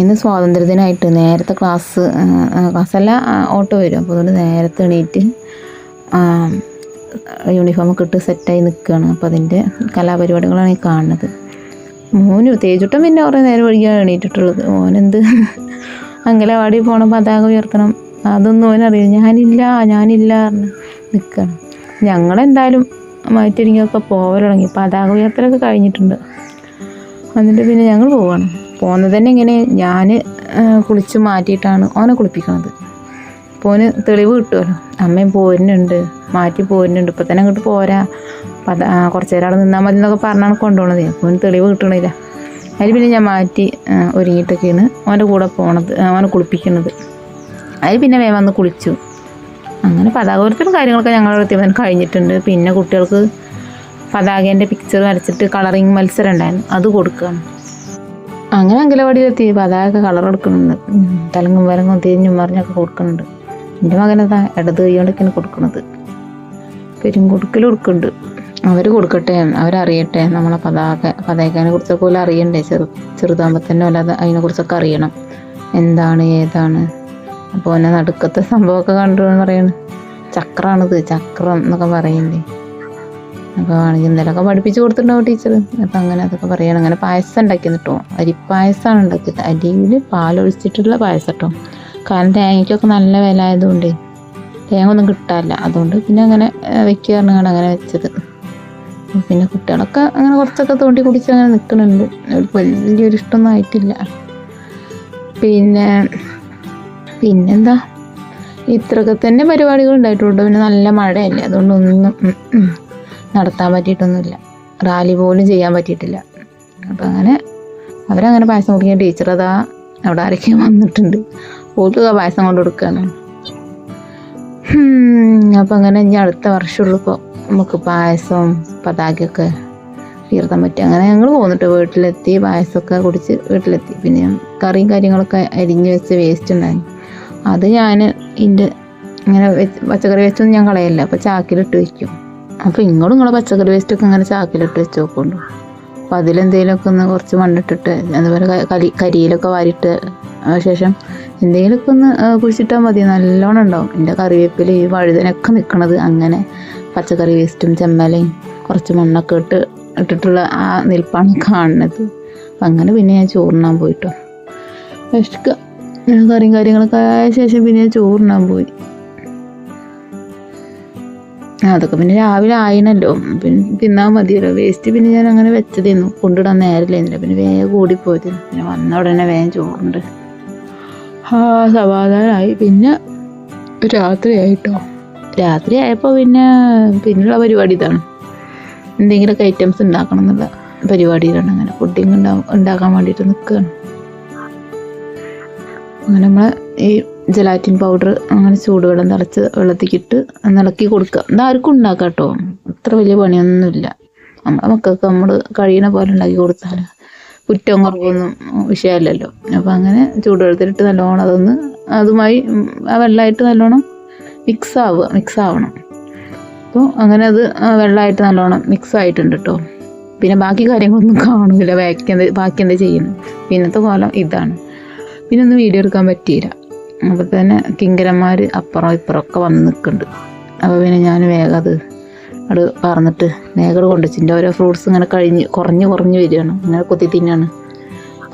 ഇന്ന് സ്വാതന്ത്ര്യദിനമായിട്ട് നേരത്തെ class ക്ലാസ്സല്ല auto വരും. അപ്പോൾ അതുകൊണ്ട് നേരത്തെ എണീറ്റ് യൂണിഫോമൊക്കെ ഇട്ട് സെറ്റായി നിൽക്കുകയാണ് അപ്പോൾ അതിന്റെ കലാപരിപാടികളാണ് ഈ കാണുന്നത്. മോന് തേജുട്ടം പിന്നെ കുറേ നേരം വഴിക്കാണ് എണീറ്റിട്ടുള്ളത്. മോനെന്ത് അങ്കലവാടി പോകണം പതാക ഉയർത്തണം. അതൊന്നും ഓനറിയില്ല ഞാനില്ല ഞാനില്ല പറഞ്ഞ് നിൽക്കണം ഞങ്ങളെന്തായാലും മാറ്റിരിങ്ങൊക്കെ പോവൽ തുടങ്ങി. പതാക ഉയർത്തലൊക്കെ കഴിഞ്ഞിട്ടുണ്ട്. എന്നിട്ട് പിന്നെ ഞങ്ങൾ പോവാണ്. പോകുന്നത് തന്നെ ഇങ്ങനെ ഞാൻ കുളിച്ച് മാറ്റിയിട്ടാണ് ഓനെ കുളിപ്പിക്കുന്നത് അപ്പോൾ ഓന് തെളിവ് കിട്ടുമല്ലോ അമ്മയും പോരുന്നുണ്ട് മാറ്റി പോരുന്നുണ്ട്. ഇപ്പം തന്നെ അങ്ങോട്ട് പോരാ. പത കുറച്ച് നേരം അവിടെ നിന്നാൽ മതി എന്നൊക്കെ പറഞ്ഞാണ് കൊണ്ടുപോകണത് അപ്പോൾ ഓന് തെളിവ് കിട്ടണില്ല. അതിൽ പിന്നെ ഞാൻ മാറ്റി ഒരുങ്ങിയിട്ടൊക്കെയാണ് ഓന്റെ കൂടെ പോണത് ഓനെ കുളിപ്പിക്കുന്നത് അതിൽ പിന്നെ വേഗം വന്ന് കുളിച്ചു. അങ്ങനെ പതാകോരത്തിലും കാര്യങ്ങളൊക്കെ ഞങ്ങളുടെ അടുത്ത് കഴിഞ്ഞിട്ടുണ്ട്. പിന്നെ കുട്ടികൾക്ക് പതാകേന്റെ പിക്ചർ വരച്ചിട്ട് കളറിങ് മത്സരം ഉണ്ടായിരുന്നു. അത് കൊടുക്കുകയാണ് അങ്ങനെ അങ്കലവാടിയിലെത്തി പതാക കളർ കൊടുക്കുന്നുണ്ട് തലങ്ങും വരങ്ങും തിരിഞ്ഞും മറിഞ്ഞൊക്കെ കൊടുക്കുന്നുണ്ട്. എന്റെ മകനതാ ഇടത് കൈയോണ്ടൊക്കെയാണ് കൊടുക്കുന്നത്. പെരും കൊടുക്കൽ കൊടുക്കുന്നുണ്ട് അവർ കൊടുക്കട്ടെ അവരറിയട്ടെ. നമ്മളെ പതാക പതാകനെ കുറിച്ചൊക്കെ പോലെ അറിയണ്ടേ? ചെറു ചെറുതാകുമ്പോൾ തന്നെ പോലെ അത് അതിനെക്കുറിച്ചൊക്കെ അറിയണം. എന്താണ് ഏതാണ്? അപ്പോൾ എന്നെ നടുക്കത്തെ സംഭവമൊക്കെ കണ്ടു എന്ന് പറയുന്നത് ചക്രമാണിത് ചക്രം എന്നൊക്കെ പറയണ്ടേ? അപ്പോൾ ആണെങ്കിൽ ഇന്നലൊക്കെ പഠിപ്പിച്ച് കൊടുത്തിട്ടുണ്ടാവും ടീച്ചർ അപ്പം അങ്ങനെ അതൊക്കെ പറയണം. അങ്ങനെ പായസം ഉണ്ടാക്കി കേട്ടോ അരിപ്പായസമാണ് ഉണ്ടാക്കിയത്. അരിയിൽ പാലൊഴിച്ചിട്ടുള്ള പായസം കേട്ടോ കാരണം തേങ്ങയ്ക്കൊക്കെ നല്ല വില ആയതുകൊണ്ട് തേങ്ങ ഒന്നും കിട്ടാനില്ല അതുകൊണ്ട് പിന്നെ അങ്ങനെ വെക്കാറുണ്ട് അങ്ങനെ വെച്ചത്. പിന്നെ കുട്ടികളൊക്കെ അങ്ങനെ കുറച്ചൊക്കെ തോണ്ടി കുടിച്ച് അങ്ങനെ നിൽക്കുന്നുണ്ട്. വലിയൊരു ഇഷ്ടമൊന്നും ആയിട്ടില്ല. പിന്നെ പിന്നെന്താ? ഇത്രയൊക്കെ തന്നെ പരിപാടികൾ ഉണ്ടായിട്ടുണ്ട് പിന്നെ നല്ല മഴയല്ലേ. അതുകൊണ്ട് ഒന്നും ഉം, ഉം, നടത്താൻ പറ്റിയിട്ടൊന്നുമില്ല. റാലി പോലും ചെയ്യാൻ പറ്റിയിട്ടില്ല. അപ്പം അങ്ങനെ അവരങ്ങനെ പായസം കുടിക്കുക ടീച്ചർ അതാ അവിടെ ആരൊക്കെ വന്നിട്ടുണ്ട്. ഓൾക്ക് പായസം കൊണ്ട് കൊടുക്കുകയാണ് അപ്പം അങ്ങനെ ഇനി അടുത്ത വർഷമുള്ളൂ ഇപ്പോൾ നമുക്ക് പായസവും പതാകയൊക്കെ തീർത്താൻ പറ്റും. അങ്ങനെ ഞങ്ങൾ പോന്നിട്ട് വീട്ടിലെത്തി പായസമൊക്കെ കുടിച്ച് വീട്ടിലെത്തി. പിന്നെ കറിയും കാര്യങ്ങളൊക്കെ അരിഞ്ഞ് വെച്ച് വേസ്റ്റ് ഉണ്ടായിരുന്നു അത് ഞാൻ ഇതിന്റെ ഇങ്ങനെ പച്ചക്കറി വെച്ചൊന്നും ഞാൻ കളയല്ല അപ്പോൾ ചാക്കിലിട്ട് വെക്കും. അപ്പോൾ ഇങ്ങോട്ടും നിങ്ങളെ പച്ചക്കറി വേസ്റ്റൊക്കെ ഇങ്ങനെ ചാക്കിലിട്ട് വെച്ച് നോക്കുന്നുണ്ട് അപ്പോൾ അതിലെന്തെങ്കിലുമൊക്കെ ഒന്ന് കുറച്ച് മണ്ണിട്ടിട്ട് അതുപോലെ കരി കരിയിലൊക്കെ വാരിയിട്ട് ശേഷം എന്തെങ്കിലുമൊക്കെ ഒന്ന് കുഴിച്ചിട്ടാൽ മതി. നല്ലോണം ഉണ്ടാവും. എന്റെ കറിവേപ്പില ഈ വഴുതനൊക്കെ നിൽക്കണത് അങ്ങനെ പച്ചക്കറി വേസ്റ്റും ചെമ്മലയും കുറച്ച് മണ്ണൊക്കെ ഇട്ട് ഇട്ടിട്ടുള്ള ആ നിൽപ്പാണ് കാണുന്നത്. അപ്പം അങ്ങനെ പിന്നെ ഞാൻ ചോറിനാൻ പോയിട്ടോ. വിശക്കുക കറിയും കാര്യങ്ങളൊക്കെ ആയ ശേഷം പിന്നെ ഞാൻ ചോറിനാൻ പോയി. അതൊക്കെ പിന്നെ രാവിലെ ആയിനല്ലോ. പിന്നെ തിന്നാൽ മതിയല്ലോ. വേസ്റ്റ് പിന്നെ ഞാൻ അങ്ങനെ വെച്ചതായിരുന്നു കൊണ്ടിടാൻ നേരമില്ലായിരുന്നില്ല പിന്നെ വേഗം ഓടിപ്പോയത് പിന്നെ വന്ന ഉടനെ വേഗം ചോറുണ്ട്. ആ സമാധാനമായി പിന്നെ രാത്രിയായിട്ടോ? രാത്രി ആയപ്പോൾ പിന്നെ പിന്നെയുള്ള പരിപാടി ഇതാണ്. എന്തെങ്കിലുമൊക്കെ ഐറ്റംസ് ഉണ്ടാക്കണം എന്നുള്ള പരിപാടിയിലാണ്. അങ്ങനെ പുഡിങ് ഉണ്ടാ ഉണ്ടാക്കാൻ വേണ്ടിയിട്ട് നിൽക്കുകയാണ് അങ്ങനെ നമ്മൾ ഈ ജലാറ്റിൻ പൗഡർ അങ്ങനെ ചൂടുവെള്ളം തിളച്ച് വെള്ളത്തിക്കിട്ട് ഇളക്കി കൊടുക്കുക. ഇത് ആർക്കും ഉണ്ടാക്കാം കേട്ടോ അത്ര വലിയ പണിയൊന്നുമില്ല. നമ്മുടെ മക്കൾക്ക് നമ്മൾ കഴിയണ പോലെ ഉണ്ടാക്കി കൊടുത്താൽ കുറ്റവും കുറവൊന്നും വിഷയമല്ലല്ലോ. അപ്പോൾ അങ്ങനെ ചൂടുവെള്ളത്തിലിട്ട് നല്ലോണം അതൊന്ന് അതുമായി ആ വെള്ളമായിട്ട് നല്ലോണം മിക്സ് ആവുക മിക്സ് ആവണം. അപ്പോൾ അങ്ങനെ അത് വെള്ളമായിട്ട് നല്ലോണം മിക്സ് ആയിട്ടുണ്ട് കേട്ടോ പിന്നെ ബാക്കി കാര്യങ്ങളൊന്നും കാണുന്നില്ല ബാക്കി എന്താ ബാക്കി എന്താ ചെയ്യുന്നത്? പിന്നത്തെ കോലം ഇതാണ്. പിന്നെ ഒന്ന് വീഡിയോ എടുക്കാൻ പറ്റിയില്ല. അപ്പോൾ തന്നെ കിങ്കരന്മാർ അപ്പുറം ഇപ്പുറമൊക്കെ വന്ന് നിൽക്കുന്നുണ്ട് അപ്പോൾ പിന്നെ ഞാൻ വേഗം അത് അവിടെ പറഞ്ഞിട്ട് വേഗം കൊണ്ടുവച്ചിന്റെ ഓരോ ഫ്രൂട്ട്സ് ഇങ്ങനെ കഴിഞ്ഞ് കുറഞ്ഞ് കുറഞ്ഞ് വരികയാണ് ഇങ്ങനെ കൊത്തി തിന്നാണ്.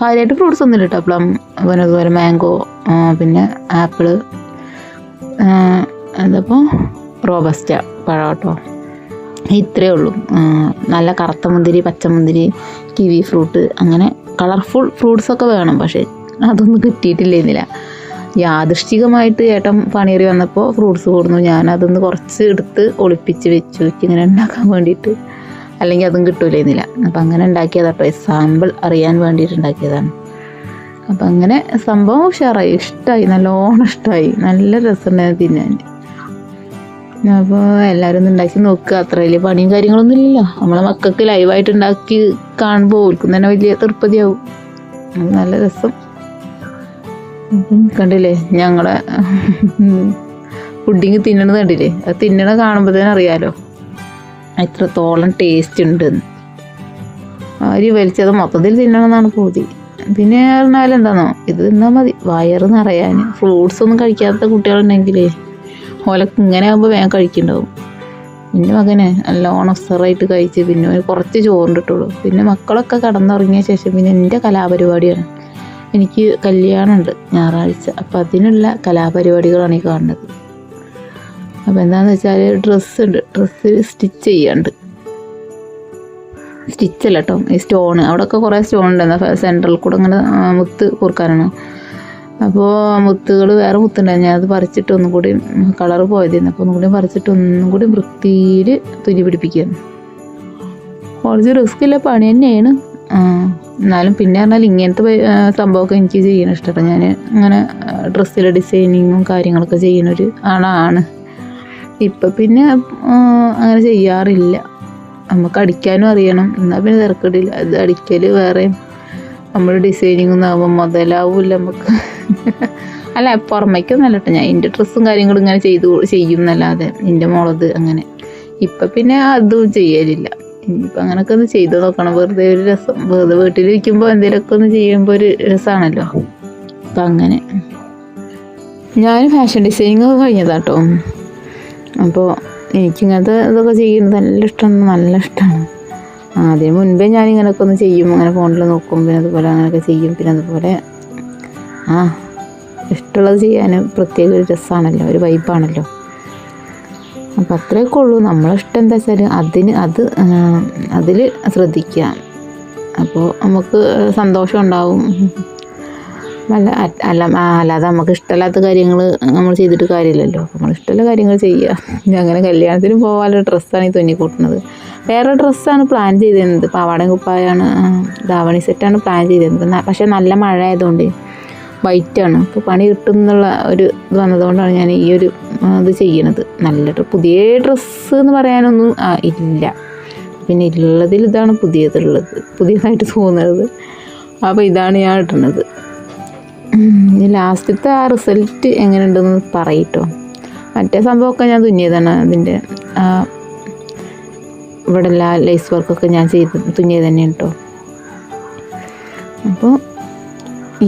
കാര്യമായിട്ട് ഫ്രൂട്ട്സ് ഒന്നും ഇല്ല കേട്ടോ പ്ലം പിന്നെ അതുപോലെ മാംഗോ പിന്നെ ആപ്പിൾ എന്തപ്പോൾ റോബസ്റ്റ പഴം കേട്ടോ ഇത്രയേ ഉള്ളൂ. നല്ല കറുത്ത മുന്തിരി പച്ചമുന്തിരി കിവി ഫ്രൂട്ട് അങ്ങനെ കളർഫുൾ ഫ്രൂട്ട്സൊക്കെ വേണം. പക്ഷേ അതൊന്നും കിട്ടിയിട്ടില്ല ഇന്നില്ല യാദൃശ്ചികമായിട്ട് ഏട്ടൻ പണിയേറി വന്നപ്പോൾ ഫ്രൂട്ട്സ് കൊടുന്നു. ഞാൻ അതൊന്ന് കുറച്ച് എടുത്ത് ഒളിപ്പിച്ച് വെച്ചു. ഇങ്ങനെ ഉണ്ടാക്കാൻ വേണ്ടിയിട്ട്. അല്ലെങ്കിൽ അതും കിട്ടൂല ഇന്നില്ല അപ്പം അങ്ങനെ ഉണ്ടാക്കിയതാട്ടോ സാമ്പിൾ അറിയാൻ വേണ്ടിയിട്ട് ഉണ്ടാക്കിയതാണ്. അപ്പം അങ്ങനെ സംഭവം ഉഷാറായി. ഇഷ്ടമായി നല്ലോണം ഇഷ്ടമായി നല്ല രസമുണ്ടായിരുന്നു തിന്നാൻ. അപ്പോൾ എല്ലാവരും ഒന്ന് ഉണ്ടാക്കി നോക്കുക. അത്ര വലിയ പണിയും കാര്യങ്ങളൊന്നും ഇല്ലല്ലോ. നമ്മളെ മക്കൾക്ക് ലൈവായിട്ട് ഉണ്ടാക്കി കാണുമ്പോൾ ഓൽക്കും തന്നെ വലിയ തൃപ്തിയാവും. നല്ല രസം. കണ്ടില്ലേ? ഞങ്ങളെ പുഡിങ് തിന്നണത് കണ്ടില്ലേ? അത് തിന്നണ കാണുമ്പോൾ തന്നെ അറിയാലോ. എത്രത്തോളം ടേസ്റ്റ് ഉണ്ട്. അരി വലിച്ചത് മൊത്തത്തിൽ തിന്നണമെന്നാണ് പൂതി. പിന്നെ പറഞ്ഞാൽ എന്താണോ ഇത് തിന്നാൽ മതി. വയറ് നിറയാൻ. ഫ്രൂട്ട്സ് ഒന്നും കഴിക്കാത്ത കുട്ടികളുണ്ടെങ്കിലേ ഓലക്ക് ഇങ്ങനെ ആകുമ്പോൾ വേഗം കഴിക്കുന്നുണ്ടാവും. പിന്നെ മകനെ നല്ലോണം ഒസറായിട്ട് കഴിച്ച് പിന്നെ കുറച്ച് ചോറുണ്ടിട്ടുള്ളൂ പിന്നെ മക്കളൊക്കെ കടന്നുറങ്ങിയ ശേഷം പിന്നെ എന്റെ കലാപരിപാടിയാണ്. എനിക്ക് കല്യാണമുണ്ട് ഞായറാഴ്ച. അപ്പം അതിനുള്ള കലാപരിപാടികളാണ് ഈ കാണുന്നത്. അപ്പോൾ എന്താണെന്ന് വെച്ചാൽ ഡ്രസ്സ് ഉണ്ട്. ഡ്രസ്സ് സ്റ്റിച്ച് ചെയ്യാണ്ട് സ്റ്റിച്ചല്ല കേട്ടോ ഈ സ്റ്റോൺ അവിടെയൊക്കെ കുറേ സ്റ്റോൺ ഉണ്ടായിരുന്നു സെൻട്രൽ കൂടെ അങ്ങനെ മുത്ത് കുറുക്കാനാണ്. അപ്പോൾ മുത്തുകൾ വേറെ മുത്തുണ്ടായിരുന്നു. ഞാൻ അത് പറിച്ചിട്ട് ഒന്നും കൂടി കളർ പോയതായിരുന്നു അപ്പോൾ ഒന്നും കൂടി പറിച്ചിട്ട് ഒന്നും കൂടി വൃത്തിയിൽ തുന്നി പിടിപ്പിക്കുകയാണ്. കുറച്ച് റിസ്ക് ഇല്ല പണി തന്നെയാണ്. ആ, എന്നാലും പിന്നെ പറഞ്ഞാൽ ഇങ്ങനത്തെ സംഭവമൊക്കെ എനിക്ക് ചെയ്യാൻ ഇഷ്ടമാണ് ഞാൻ അങ്ങനെ ഡ്രസ്സിലെ ഡിസൈനിങ്ങും കാര്യങ്ങളൊക്കെ ചെയ്യുന്നൊരു ആളാണ് ഇപ്പം പിന്നെ അങ്ങനെ ചെയ്യാറില്ല. നമുക്ക് അടിക്കാനും അറിയണം. എന്നാൽ പിന്നെ തിരക്കടില്ല. അത് അടിക്കൽ വേറെ. നമ്മൾ ഡിസൈനിങ് ആകുമ്പോൾ മുതലാവില്ല നമുക്ക്. അല്ല പുറമേക്കൊന്നല്ല കേട്ടോ. ഞാൻ എന്റെ ഡ്രസ്സും കാര്യങ്ങളും ഇങ്ങനെ ചെയ്തു ചെയ്യും എന്നല്ലാതെ. എന്റെ മോളത് അങ്ങനെ. ഇപ്പം പിന്നെ അതും ചെയ്യലില്ല. ഇനിയിപ്പോൾ അങ്ങനെയൊക്കെ ഒന്ന് ചെയ്തു നോക്കണം. വെറുതെ ഒരു രസം. വെറുതെ വീട്ടിലിരിക്കുമ്പോൾ എന്തെങ്കിലുമൊക്കെ ഒന്ന് ചെയ്യുമ്പോൾ ഒരു രസമാണല്ലോ അപ്പം അങ്ങനെ. ഞാൻ ഫാഷൻ ഡിസൈനിങ് ഒക്കെ കഴിഞ്ഞതാട്ടോ. അപ്പോൾ എനിക്കിങ്ങനത്തെ ഇതൊക്കെ ചെയ്യുന്നത് നല്ല ഇഷ്ടമാണ് നല്ല ഇഷ്ടമാണ് അതിന് മുൻപേ ഞാൻ ഇങ്ങനെയൊക്കെ ഒന്ന് ചെയ്യും. അങ്ങനെ ഫോണിൽ നോക്കും. പിന്നെ അതുപോലെ അങ്ങനെയൊക്കെ ചെയ്യും. പിന്നെ അതുപോലെ ആ ഇഷ്ടമുള്ളത് ചെയ്യാൻ പ്രത്യേക ഒരു രസമാണല്ലോ ഒരു വൈബാണല്ലോ അപ്പം അത്രയൊക്കെ ഉള്ളൂ. നമ്മളിഷ്ടം എന്താ വെച്ചാൽ അതിന് അത് അതിൽ ശ്രദ്ധിക്കുക അപ്പോൾ നമുക്ക് സന്തോഷം ഉണ്ടാവും അല്ല അല്ല അല്ലാതെ നമുക്ക് ഇഷ്ടമില്ലാത്ത കാര്യങ്ങൾ നമ്മൾ ചെയ്തിട്ട് കാര്യമില്ലല്ലോ. നമ്മൾ ഇഷ്ടമുള്ള കാര്യങ്ങൾ ചെയ്യുക. അങ്ങനെ കല്യാണത്തിന് പോകാനുള്ള ഡ്രസ്സാണ് ഈ തുന്നിക്കൂട്ടുന്നത്. വേറെ ഡ്രസ്സാണ് പ്ലാൻ ചെയ്തിരുന്നത്. പാവാടയും കുപ്പായാണ് ധാവണി സെറ്റാണ് പ്ലാൻ ചെയ്തിരുന്നത്. പക്ഷേ നല്ല മഴ ആയതുകൊണ്ട് വൈറ്റാണ്. അപ്പോൾ പണി കിട്ടും എന്നുള്ള ഒരു ഇത് വന്നതുകൊണ്ടാണ് ഞാൻ ഈ ഒരു ഇത് ചെയ്യണത്. നല്ല പുതിയ ഡ്രസ്സ് എന്ന് പറയാനൊന്നും ഇല്ല. പിന്നെ ഉള്ളതിൽ ഇതാണ് പുതിയതുള്ളത്. പുതിയതായിട്ട് തോന്നുന്നത്. അപ്പോൾ ഇതാണ് ഞാൻ ഇടുന്നത് ലാസ്റ്റത്തെ ആ റിസൾട്ട് എങ്ങനെയുണ്ടെന്ന് പറയട്ടോ. മറ്റേ സംഭവമൊക്കെ ഞാൻ തുന്നിയതാണ്. അതിന്റെ ഇവിടെ എല്ലാ ലേസ് വർക്കൊക്കെ ഞാൻ ചെയ്ത് തുന്നിയത് തന്നെ കേട്ടോ അപ്പോൾ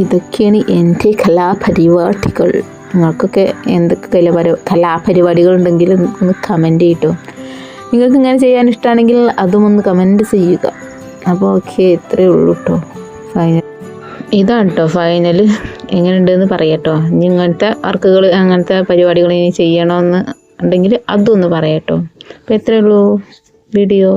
ഇതൊക്കെയാണ് എന്റെ കലാപരിപാടികൾ. നിങ്ങൾക്കൊക്കെ എന്തൊക്കെ കലാപരി കലാപരിപാടികൾ ഉണ്ടെങ്കിൽ ഒന്ന് കമന്റ് ചെയ്യട്ടോ. നിങ്ങൾക്ക് ഇങ്ങനെ ചെയ്യാൻ ഇഷ്ടമാണെങ്കിൽ അതും ഒന്ന് കമന്റ് ചെയ്യുക. അപ്പോൾ ഓക്കെ ഇത്രയേ ഉള്ളൂ കേട്ടോ ഫൈനൽ ഇതാണ് കേട്ടോ ഫൈനൽ എങ്ങനെയുണ്ടെന്ന് പറയാട്ടോ ഇനി ഇങ്ങനത്തെ വർക്കുകൾ അങ്ങനത്തെ പരിപാടികൾ ഇനി ചെയ്യണമെന്ന് ഉണ്ടെങ്കിൽ അതൊന്ന് പറയട്ടോ അപ്പോൾ എത്രയേ ഉള്ളൂ. വീഡിയോ